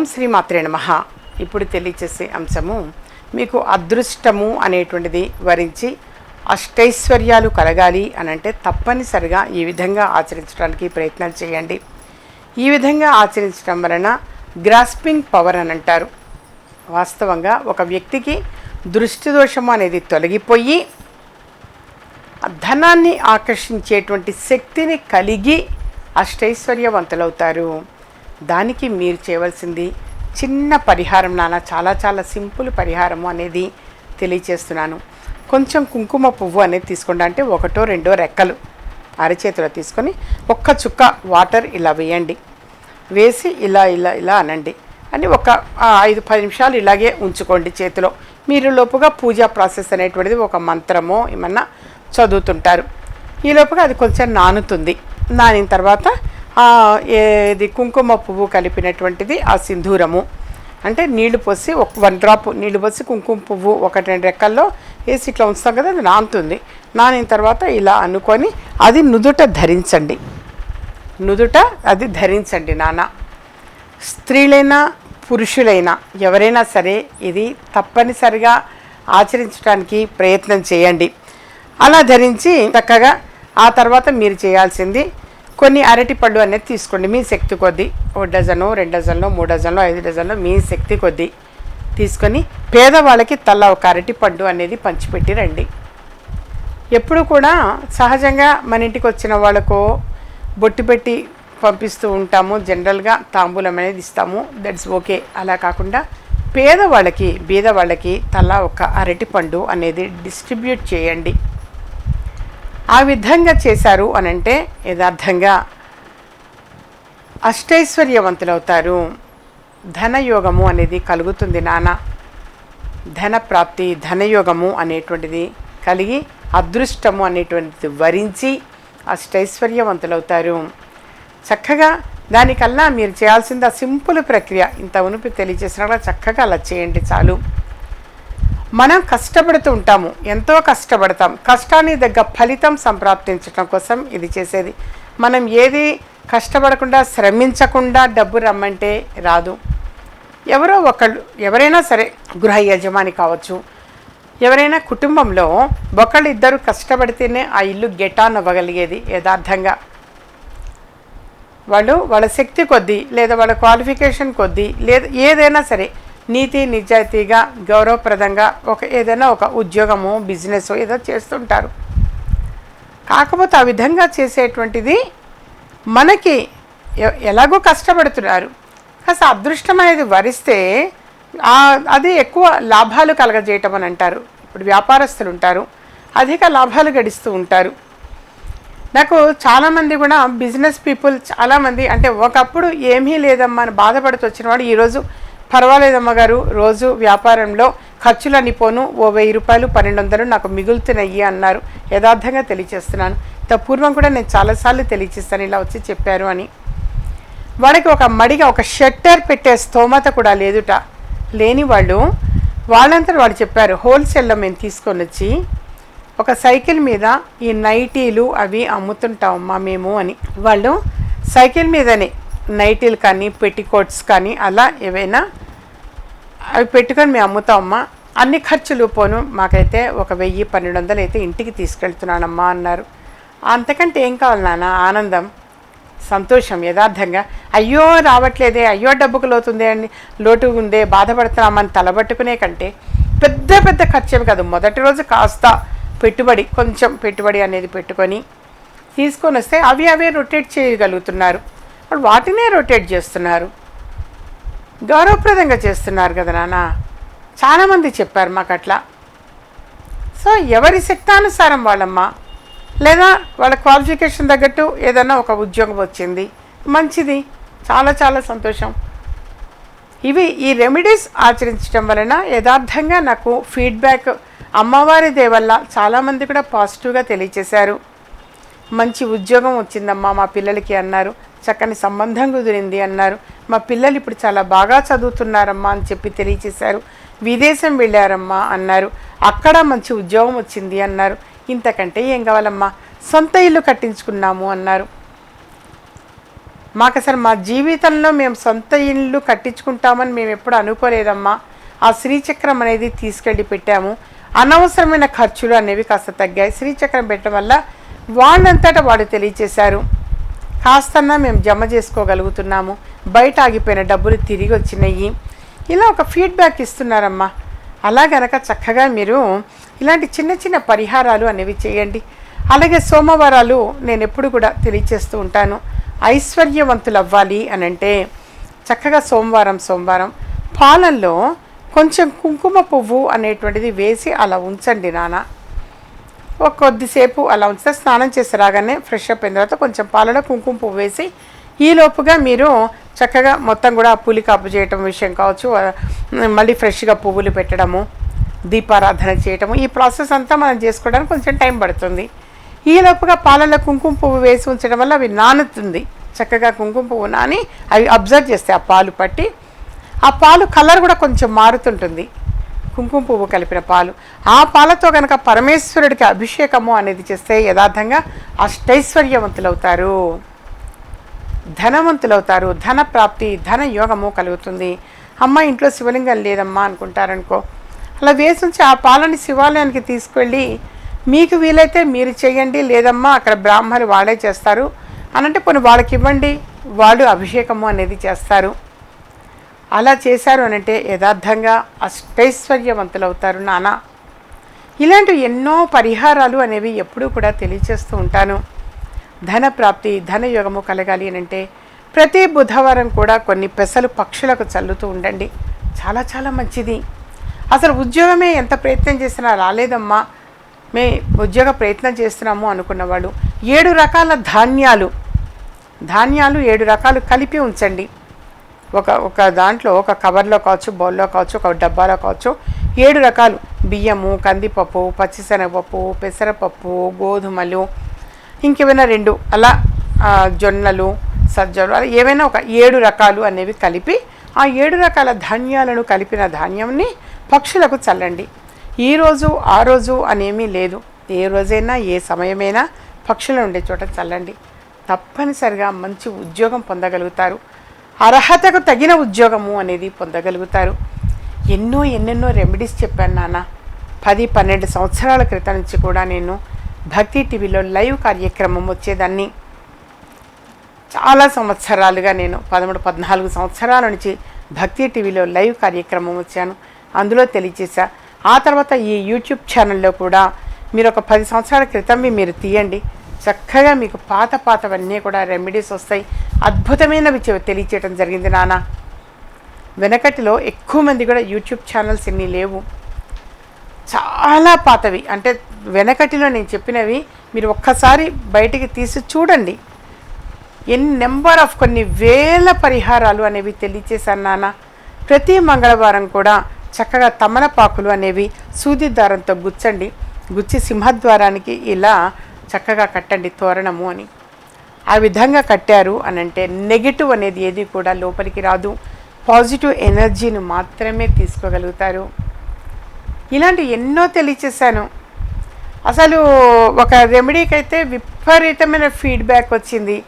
ఓం శ్రీ మాత్రే నమ. ఇప్పుడు తెలియచేసే అంశము మీకు అదృష్టము అనేటువంటిది వరించి అష్టైశ్వర్యాలు కలగాలి అని అంటే తప్పనిసరిగా ఈ విధంగా ఆచరించడానికి ప్రయత్నాలు చేయండి. ఈ విధంగా ఆచరించడం వలన గ్రాస్పింగ్ పవర్ అని అంటారు. వాస్తవంగా ఒక వ్యక్తికి దృష్టి దోషము అనేది తొలగిపోయి ధనాన్ని ఆకర్షించేటువంటి శక్తిని కలిగి అష్టైశ్వర్యవంతులవుతారు. దానికి మీరు చేయవలసింది చిన్న పరిహారం నాన్న చాలా చాలా సింపుల్ పరిహారము అనేది తెలియచేస్తున్నాను. కొంచెం కుంకుమ పువ్వు అనేది తీసుకోండి. అంటే ఒకటో రెండో రెక్కలు అరచేతిలో తీసుకొని ఒక్క చుక్క వాటర్ ఇలా వేయండి. వేసి ఇలా ఇలా ఇలా అనండి. అని ఒక ఐదు పది నిమిషాలు ఇలాగే ఉంచుకోండి చేతిలో. మీరు లోపుగా పూజా ప్రాసెస్ అనేటువంటిది ఒక మంత్రమో ఏమన్నా చదువుతుంటారు. ఈ లోపుగా అది కొంచెం నానుతుంది. నానిన తర్వాత ఇది కుంకుమ పువ్వు కలిపినటువంటిది ఆ సింధూరము. అంటే నీళ్ళు పోసి ఒక వన్ డ్రాప్ నీళ్ళు పోసి కుంకుమ పువ్వు ఒకటి రెండు రెక్కల్లో వేసి ఇట్లా ఉంచుతాం కదా అది నానుతుంది. నానిన తర్వాత ఇలా అనుకొని అది నుదుట ధరించండి. నుదుట అది ధరించండి నాన్న స్త్రీలైనా పురుషులైనా ఎవరైనా సరే ఇది తప్పనిసరిగా ఆచరించడానికి ప్రయత్నం చేయండి. అలా ధరించి చక్కగా ఆ తర్వాత మీరు చేయాల్సింది కొన్ని అరటి పళ్ళు అనేది తీసుకోండి. మీ శక్తి కొద్దీ ఒక డజను రెండు డజన్లు మూడు డజన్లు ఐదు డజన్లు మీ శక్తి కొద్దీ తీసుకొని పేదవాళ్ళకి తల్ల ఒక అరటి పండు అనేది పంచిపెట్టి రండి. ఎప్పుడు కూడా సహజంగా మన ఇంటికి వచ్చిన వాళ్ళకు బొట్టు పెట్టి పంపిస్తూ ఉంటాము. జనరల్గా తాంబూలం అనేది ఇస్తాము. దట్స్ ఓకే అలా కాకుండా పేదవాళ్ళకి బీదవాళ్ళకి తలా ఒక అరటి పండు అనేది డిస్ట్రిబ్యూట్ చేయండి. ఆ విధంగా చేశారు అనంటే యథార్థంగా అష్టైశ్వర్యవంతులవుతారు. ధనయోగము అనేది కలుగుతుంది నాన్న ధన ప్రాప్తి ధనయోగము అనేటువంటిది కలిగి అదృష్టము అనేటువంటిది వరించి అష్టైశ్వర్యవంతులవుతారు. చక్కగా దానికల్లా మీరు చేయాల్సింది ఆ సింపుల్ ప్రక్రియ. ఇంత ఉనిపి తెలియజేసినా చక్కగా అలా చేయండి చాలు. మనం కష్టపడుతూ ఉంటాము. ఎంతో కష్టపడతాం. కష్టాన్ని దగ్గర ఫలితం సంప్రాప్తించడం కోసం ఇది చేసేది. మనం ఏది కష్టపడకుండా శ్రమించకుండా డబ్బు రమ్మంటే రాదు. ఎవరో ఒకళ్ళు ఎవరైనా సరే గృహ యజమాని కావచ్చు ఎవరైనా కుటుంబంలో ఒకళ్ళు ఇద్దరు కష్టపడితేనే ఆ ఇల్లు గెటాన్ అవ్వగలిగేది యథార్థంగా. వాళ్ళు వాళ్ళ శక్తి కొద్దీ లేదా వాళ్ళ క్వాలిఫికేషన్ కొద్దీ లేదా ఏదైనా సరే నీతి నిజాయితీగా గౌరవప్రదంగా ఒక ఏదైనా ఒక ఉద్యోగము బిజినెస్ ఏదో చేస్తుంటారు. కాకపోతే ఆ విధంగా చేసేటువంటిది మనకి ఎ- ఎలాగో కష్టపడుతున్నారు. కాస్త అదృష్టం అనేది వరిస్తే అది ఎక్కువ లాభాలు కలగజేయటం అని అంటారు. ఇప్పుడు వ్యాపారస్తులు ఉంటారు అధిక లాభాలు గడిస్తూ ఉంటారు. నాకు చాలామంది కూడా బిజినెస్ పీపుల్ చాలామంది అంటే ఒకప్పుడు ఏమీ లేదమ్మా అని బాధపడుతూ వచ్చిన వాడు ఈరోజు పర్వాలేదమ్మ గారు. రోజు వ్యాపారంలో ఖర్చులని పోను ఓ వెయ్యి రూపాయలు పన్నెండు వందలు నాకు మిగులుతున్నాయి అన్నారు. యథార్థంగా తెలియచేస్తున్నాను తపూర్వం పూర్వం కూడా నేను చాలాసార్లు తెలియచేస్తాను ఇలా వచ్చి చెప్పారు అని. వాడికి ఒక మడిగా ఒక షట్టర్ పెట్టే స్తోమత కూడా లేదుట. లేని వాళ్ళు వాళ్ళంతా వాళ్ళు చెప్పారు హోల్సేల్లో మేము తీసుకొని వచ్చి ఒక సైకిల్ మీద ఈ నైటీలు అవి అమ్ముతుంటామమ్మా మేము అని. వాళ్ళు సైకిల్ మీదనే నైటీలు కానీ పెట్టికోట్స్ కానీ అలా ఏవైనా అవి పెట్టుకొని మేము అమ్ముతామమ్మా. అన్ని ఖర్చులు పోను. మాకైతే ఒక వెయ్యి పన్నెండు వందలు అయితే ఇంటికి తీసుకెళ్తున్నానమ్మా అన్నారు. అంతకంటే ఏం కావాలి నాన్న? ఆనందం సంతోషం యథార్థంగా. అయ్యో రావట్లేదే. అయ్యో డబ్బుకు లోతుందే అని లోటు ఉందే బాధపడుతున్నామని తలబట్టుకునే కంటే పెద్ద పెద్ద ఖర్చేమి కాదు. మొదటి రోజు కాస్త పెట్టుబడి కొంచెం పెట్టుబడి అనేది పెట్టుకొని తీసుకొని వస్తే అవి అవే రొటేట్ చేయగలుగుతున్నారు. వాళ్ళు వాటినే రొటేట్ చేస్తున్నారు. గౌరవప్రదంగా చేస్తున్నారు కదా నాన్న. చాలామంది చెప్పారు మాకు అట్లా సో ఎవరి శక్తానుసారం వాళ్ళమ్మ? లేదా వాళ్ళ క్వాలిఫికేషన్ తగ్గట్టు ఏదైనా ఒక ఉద్యోగం వచ్చింది. మంచిది. చాలా చాలా సంతోషం. ఇవి ఈ రెమెడీస్ ఆచరించడం వలన యథార్థంగా నాకు ఫీడ్బ్యాక్ అమ్మవారి దేవల్ల చాలామంది కూడా పాజిటివ్గా తెలియచేశారు. మంచి ఉద్యోగం వచ్చిందమ్మా మా పిల్లలకి అన్నారు. చక్కని సంబంధం కుదిరింది అన్నారు. మా పిల్లలు ఇప్పుడు చాలా బాగా చదువుతున్నారమ్మా అని చెప్పి తెలియచేశారు. విదేశం వెళ్ళారమ్మా అన్నారు. అక్కడ మంచి ఉద్యోగం వచ్చింది అన్నారు. ఇంతకంటే ఏం కావాలమ్మా? సొంత ఇల్లు కట్టించుకున్నాము అన్నారు. మాకు అసలు మా జీవితంలో మేము సొంత ఇల్లు కట్టించుకుంటామని మేము ఎప్పుడు అనుకోలేదమ్మా. ఆ శ్రీచక్రం అనేది తీసుకెళ్ళి పెట్టాము. అనవసరమైన ఖర్చులు అనేవి కాస్త తగ్గాయి. శ్రీచక్రం పెట్టడం వల్ల వాళ్ళంతటా వాడు తెలియచేశారు. కాస్తన్నా మేము జమ చేసుకోగలుగుతున్నాము. బయట ఆగిపోయిన డబ్బులు తిరిగి వచ్చినాయి ఇలా ఒక ఫీడ్బ్యాక్ ఇస్తున్నారమ్మా. అలా గనక చక్కగా మీరు ఇలాంటి చిన్న చిన్న పరిహారాలు అనేవి చేయండి. అలాగే సోమవారాలు నేను ఎప్పుడు కూడా తెలియచేస్తూ ఉంటాను. ఐశ్వర్యవంతులు అవ్వాలి అని అంటే చక్కగా సోమవారం సోమవారం పాలనలో కొంచెం కుంకుమ పువ్వు అనేటువంటిది వేసి అలా ఉంచండి నాన్న. ఒక కొద్దిసేపు అలా ఉంచితే స్నానం చేసి రాగానే ఫ్రెష్ అప్ అయిన తర్వాత కొంచెం పాలలో కుంకుమ పువ్వు వేసి ఈలోపుగా మీరు చక్కగా మొత్తం కూడా పులి కాపు చేయటం విషయం కావచ్చు మళ్ళీ ఫ్రెష్గా పువ్వులు పెట్టడము దీపారాధన చేయటము ఈ ప్రాసెస్ అంతా మనం చేసుకోవడానికి కొంచెం టైం పడుతుంది. ఈలోపుగా పాలలో కుంకుమ పువ్వు వేసి ఉంచడం వల్ల అవి నానుతుంది. చక్కగా కుంకుమ పువ్వు నాని అవి అబ్జర్వ్ చేస్తాయి ఆ పాలు పట్టి ఆ పాలు కలర్ కూడా కొంచెం మారుతుంటుంది. కుంకుమ పువ్వు కలిపిన పాలు. ఆ పాలతో కనుక పరమేశ్వరుడికి అభిషేకము అనేది చేస్తే యథార్థంగా అష్టైశ్వర్యవంతులవుతారు. ధనవంతులవుతారు. ధన ప్రాప్తి ధన యోగము కలుగుతుంది. అమ్మ ఇంట్లో శివలింగం లేదమ్మా అనుకుంటారనుకో. అలా వేసి ఉంచి ఆ పాలని శివాలయానికి తీసుకెళ్ళి మీకు వీలైతే మీరు చేయండి లేదమ్మా అక్కడ బ్రాహ్మణులు వాళ్ళే చేస్తారు. అనంటే కొన్ని వాళ్ళకి ఇవ్వండి వాళ్ళు అభిషేకము అనేది చేస్తారు. అలా చేశారు అనంటే యథార్థంగా అష్టైశ్వర్యవంతులు అవుతారు నాన్న ఇలాంటి ఎన్నో పరిహారాలు అనేవి ఎప్పుడూ కూడా తెలియచేస్తూ ఉంటాను. ధన ప్రాప్తి ధన యోగము కలగాలి అని అంటే ప్రతి బుధవారం కూడా కొన్ని పెసలు పక్షులకు చల్లుతూ ఉండండి. చాలా చాలా మంచిది. అసలు ఉద్యోగమే ఎంత ప్రయత్నం చేసినా రాలేదమ్మా. మే ఉద్యోగ ప్రయత్నం చేస్తున్నాము అనుకున్న వాళ్ళు ఏడు రకాల ధాన్యాలు. ధాన్యాలు ఏడు రకాలు కలిపి ఉంచండి. ఒక ఒక దాంట్లో ఒక కవర్లో కావచ్చు బౌల్లో కావచ్చు ఒక డబ్బాలో కావచ్చు ఏడు రకాలు. బియ్యము కందిపప్పు పచ్చిశనగపప్పు పెసరపప్పు గోధుమలు ఇంకేమైనా రెండు. అలా జొన్నలు సజ్జలు అలా ఏవైనా ఒక ఏడు రకాలు అనేవి కలిపి ఆ ఏడు రకాల ధాన్యాలను కలిపిన ధాన్యంని పక్షులకు చల్లండి. ఈ రోజు ఆ రోజు అనేమీ లేదు. ఏ రోజైనా ఏ సమయమైనా పక్షులు ఉండే చోట చల్లండి. తప్పనిసరిగా మంచి ఉద్యోగం పొందగలుగుతారు. అర్హతకు తగిన ఉద్యోగము అనేది పొందగలుగుతారు. ఎన్నో ఎన్నెన్నో రెమెడీస్ చెప్పాను నాన్న. పది పన్నెండు సంవత్సరాల క్రితం నుంచి కూడా నేను భక్తి టీవీలో లైవ్ కార్యక్రమం వచ్చేదాన్ని. చాలా సంవత్సరాలుగా నేను పదమూడు పద్నాలుగు సంవత్సరాల నుంచి భక్తి టీవీలో లైవ్ కార్యక్రమం వచ్చాను. అందులో తెలియచేశా ఆ తర్వాత ఈ యూట్యూబ్ ఛానల్లో కూడా మీరు ఒక పది సంవత్సరాల క్రితం మీరు తీయండి. చక్కగా మీకు పాత పాతవన్నీ కూడా రెమెడీస్ వస్తాయి. అద్భుతమైనవి తెలియచేయడం తెలియచేయటం జరిగింది నాన్న. వెనకటిలో ఎక్కువ మంది కూడా యూట్యూబ్ ఛానల్స్ ఎన్ని లేవు. చాలా పాతవి. అంటే వెనకటిలో నేను చెప్పినవి మీరు ఒక్కసారి బయటికి తీసి చూడండి. ఎన్ని నెంబర్ ఆఫ్ కొన్ని వేల పరిహారాలు అనేవి తెలియచేశాను నాన్న. ప్రతి మంగళవారం కూడా చక్కగా తమలపాకులు అనేవి సూది దారంతో గుచ్చండి. గుచ్చి సింహద్వారానికి ఇలా చక్కగా కట్టండి తోరణము అని. ఆ విధంగా కట్టారు అని అంటే నెగిటివ్ అనేది ఏది కూడా లోపలికి రాదు. పాజిటివ్ ఎనర్జీని మాత్రమే తీసుకోగలుగుతారు. ఇలాంటి ఎన్నో తెలియచేశాను. అసలు ఒక రెమెడీకి అయితే విపరీతమైన ఫీడ్బ్యాక్ వచ్చింది.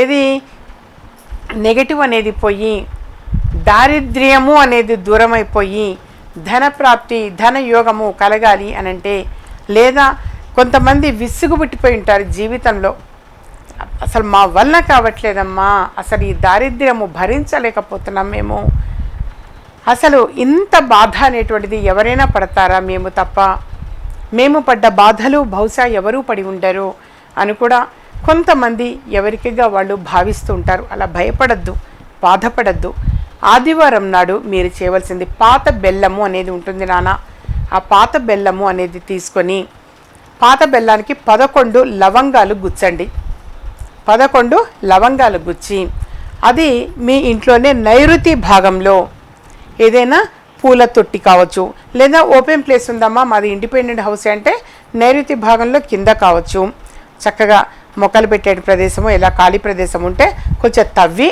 ఏది? నెగటివ్ అనేది పోయి దారిద్ర్యము అనేది దూరం అయిపోయి ధన ప్రాప్తి ధన యోగము కలగాలి అనంటే లేదా కొంతమంది విసుగుబుట్టిపోయి ఉంటారు జీవితంలో. అసలు మా వల్ల కావట్లేదమ్మా. అసలు ఈ దారిద్ర్యము భరించలేకపోతున్నాం మేము. అసలు ఇంత బాధ అనేటువంటిది ఎవరైనా పడతారా మేము తప్ప? మేము పడ్డ బాధలు బహుశా ఎవరూ పడి ఉండరు అని కూడా కొంతమంది ఎవరికిగా వాళ్ళు భావిస్తూ ఉంటారు. అలా భయపడద్దు బాధపడద్దు. ఆదివారం నాడు మీరు చేయవలసింది పాత బెల్లము అనేది ఉంటుంది నాన్న. ఆ పాత బెల్లము అనేది తీసుకొని పాత బెల్లానికి పదకొండు లవంగాలు గుచ్చండి. పదకొండు లవంగాలు గుచ్చి అది మీ ఇంట్లోనే నైరుతి భాగంలో. ఏదైనా పూల తొట్టి కావచ్చు లేదా ఓపెన్ ప్లేస్ ఉందమ్మా మాది ఇండిపెండెంట్ హౌస్ అంటే నైరుతి భాగంలో కింద కావచ్చు. చక్కగా మొక్కలు పెట్టే ప్రదేశము ఇలా ఖాళీ ప్రదేశం ఉంటే కొంచెం తవ్వి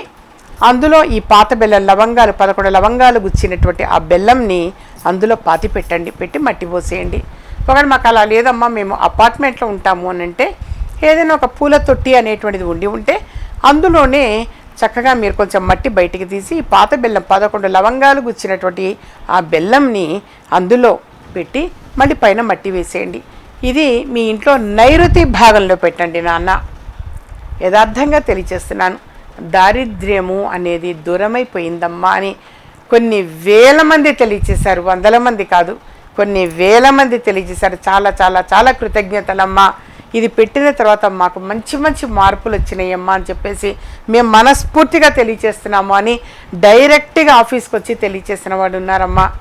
అందులో ఈ పాత బెల్లం లవంగాలు పదకొండు లవంగాలు గుచ్చినటువంటి ఆ బెల్లంని అందులో పాతి పెట్టండి పెట్టి మట్టి పోసేయండి. ఒకవేళ మాకు అలా లేదమ్మా మేము అపార్ట్మెంట్లో ఉంటాము అని అంటే ఏదైనా ఒక పూల తొట్టి అనేటువంటిది ఉండి ఉంటే అందులోనే చక్కగా మీరు కొంచెం మట్టి బయటికి తీసి పాత బెల్లం పదకొండు లవంగాలు గుచ్చినటువంటి ఆ బెల్లంని అందులో పెట్టి మళ్ళీ పైన మట్టి వేసేయండి. ఇది మీ ఇంట్లో నైరుతి భాగంలో పెట్టండి నాన్న. యథార్థంగా తెలియచేస్తున్నాను. దారిద్ర్యము అనేది దూరమైపోయిందమ్మా అని కొన్ని వేల మంది తెలియచేశారు వందల మంది కాదు. కొన్ని వేల మంది తెలియజేశారు. చాలా చాలా చాలా కృతజ్ఞతలమ్మా. ఇది పెట్టిన తర్వాత మాకు మంచి మంచి మార్పులు వచ్చినాయమ్మా అని చెప్పేసి మేము మనస్ఫూర్తిగా తెలియచేస్తున్నాము అని డైరెక్ట్గా ఆఫీస్కి వచ్చి తెలియచేసిన వాడు ఉన్నారమ్మా.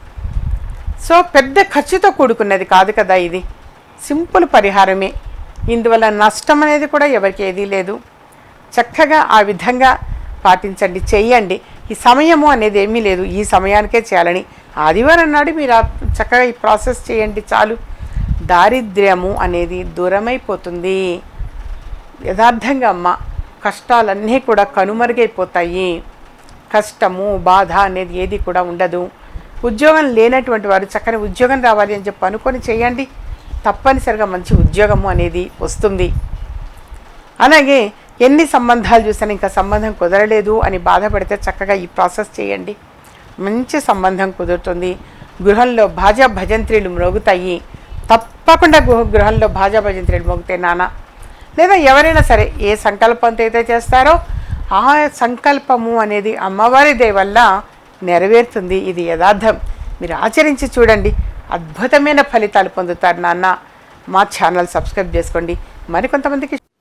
సో పెద్ద ఖర్చుతో కూడుకున్నది కాదు కదా ఇది. సింపుల్ పరిహారమే. ఇందువల్ల నష్టం అనేది కూడా ఎవరికి ఏదీ లేదు. చక్కగా ఆ విధంగా పాటించండి చెయ్యండి ఈ సమయము అనేది ఏమీ లేదు. ఈ సమయానికే చేయాలని ఆదివారం నాడు మీరు చక్కగా ఈ ప్రాసెస్ చేయండి చాలు. దారిద్ర్యము అనేది దూరమైపోతుంది. యథార్థంగా అమ్మ కష్టాలన్నీ కూడా కనుమరుగైపోతాయి. కష్టము బాధ అనేది ఏది కూడా ఉండదు. ఉద్యోగం లేనటువంటి వారు చక్కని ఉద్యోగం రావాలి అని చెప్పి అనుకొని చేయండి. తప్పనిసరిగా మంచి ఉద్యోగము అనేది వస్తుంది. అలాగే ఎన్ని సంబంధాలు చూసినా ఇంకా సంబంధం కుదరలేదు అని బాధపడితే చక్కగా ఈ ప్రాసెస్ చేయండి. మంచి సంబంధం కుదురుతుంది. గృహంలో భాజా భజంత్రీలు మ్రోగుతాయి. తప్పకుండా గృహ గృహంలో భాజా భజంత్రీలు మోగితే నాన్న లేదా ఎవరైనా సరే ఏ సంకల్పంతో అయితే చేస్తారో ఆ సంకల్పము అనేది అమ్మవారి దయ వల్ల నెరవేరుతుంది. ఇది యథార్థం. మీరు ఆచరించి చూడండి. అద్భుతమైన ఫలితాలు పొందుతారు నాన్న. మా ఛానల్ సబ్స్క్రైబ్ చేసుకోండి. మరికొంతమందికి